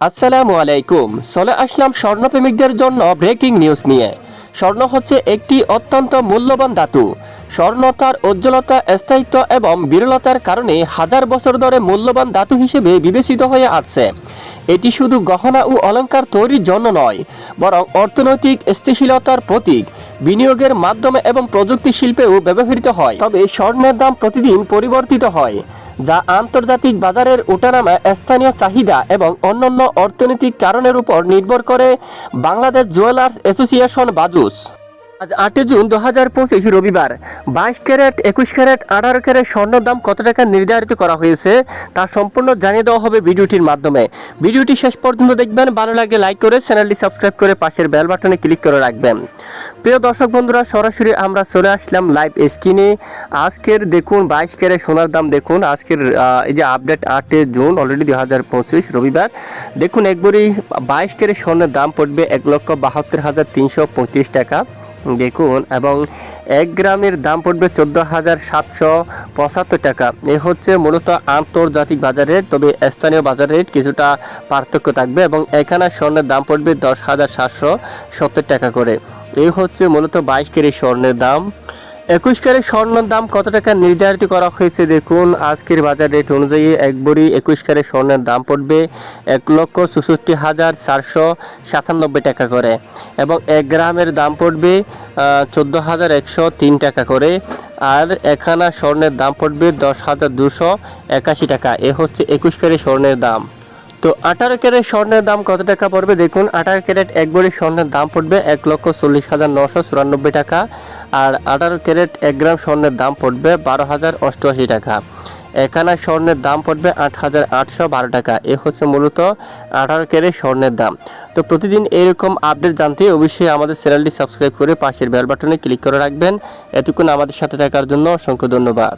আসসালামু আলাইকুম। চলে আসলাম স্বর্ণপ্রেমিকদের জন্য ব্রেকিং নিউজ নিয়ে। স্বর্ণ হচ্ছে একটি অত্যন্ত মূল্যবান ধাতু। স্বর্ণ তার উজ্জ্বলতা, স্থায়িত্ব এবং বিরলতার কারণে হাজার বছর ধরে মূল্যবান ধাতু হিসেবে বিবেচিত হয়ে আসছে। এটি শুধু গহনা ও অলংকার তৈরির জন্য নয়, বরং অর্থনৈতিক স্থিতিশীলতার প্রতীক। বিনিয়োগের মাধ্যমে এবং প্রযুক্তি শিল্পেও ব্যবহৃত হয়। তবে স্বর্ণের দাম প্রতিদিন পরিবর্তিত হয়। যা আন্তর্জাতিক বাজারের ওঠানামা স্থানীয় চাহিদা এবং অন্যান্য অর্থনৈতিক কারণের উপর নির্ভর করে বাংলাদেশ জুয়েলার্স অ্যাসোসিয়েশন বাজুস। আজ আটই জুন দু হাজার পঁচিশ রবিবার। বাইশ ক্যারেট, একুশ ক্যারেট, আঠারো ক্যারেট স্বর্ণের দাম কত টাকা নির্ধারিত করা হয়েছে তা সম্পূর্ণ জানিয়ে দেওয়া হবে ভিডিওটির মাধ্যমে। ভিডিওটি শেষ পর্যন্ত দেখবেন, ভালো লাগলে লাইক করে চ্যানেলটি সাবস্ক্রাইব করে পাশের বেল বাটনে ক্লিক করে রাখবেন। প্রিয় দর্শক বন্ধুরা, সরাসরি আমরা চলে আসলাম লাইভ স্ক্রিনে। আজকের দেখুন, বাইশ ক্যারেট সোনার দাম দেখুন, আজকের এই যে আপডেট আটই জুন, অলরেডি দু হাজার পঁচিশ রবিবার। দেখুন, একবারই বাইশ ক্যারেট স্বর্ণের দাম পড়বে এক লক্ষ বাহাত্তর হাজার তিনশো পঁয়ত্রিশ টাকা। দেখুন, এবং এক গ্রামের দাম পড়বে চোদ্দ হাজার সাতশো পঁচাত্তর টাকা। এ হচ্ছে মূলত আন্তর্জাতিক বাজারের তবে স্থানীয় বাজারের কিছুটা পার্থক্য থাকবে এবং এখানে স্বর্ণের দাম পড়বে দশ হাজার সাতশো সত্তর টাকা করে। এই হচ্ছে মূলত বাইশ কেজি স্বর্ণের দাম। একুশ ক্যারেট স্বর্ণের দাম কত টাকা নির্ধারিত করা হয়েছে দেখুন। আজকের বাজার রেট অনুযায়ী এক বড়ি একুশ ক্যারেট স্বর্ণের দাম পড়বে এক লক্ষ চৌষট্টি হাজার চারশো সাতানব্বই টাকা করে এবং এক গ্রামের দাম পড়বে চোদ্দ হাজার একশো তিন টাকা করে আর একখানা স্বর্ণের দাম পড়বে দশ হাজার দুশো একাশি টাকা। এ হচ্ছে একুশ ক্যারেট স্বর্ণের দাম। তো আঠারো ক্যারেট স্বর্ণের দাম কত টাকা পড়বে? দেখুন, আঠারো ক্যারেট এক ভরি স্বর্ণের দাম পড়বে এক লক্ষ চল্লিশ হাজার নশো চুরানব্বই টাকা আর আঠারো ক্যারেট এক গ্রাম স্বর্ণের দাম পড়বে বারো হাজার অষ্টআশি টাকা। এখানা স্বর্ণের দাম পড়বে আট হাজার আটশো বারো টাকা। এ হচ্ছে মূলত আঠারো ক্যারেট স্বর্ণের দাম। তো প্রতিদিন এরকম আপডেট জানতে অবশ্যই আমাদের চ্যানেলটি সাবস্ক্রাইব করে পাশের বেল বাটনে ক্লিক করে রাখবেন। এতক্ষণ আমাদের সাথে থাকার জন্য অসংখ্য ধন্যবাদ।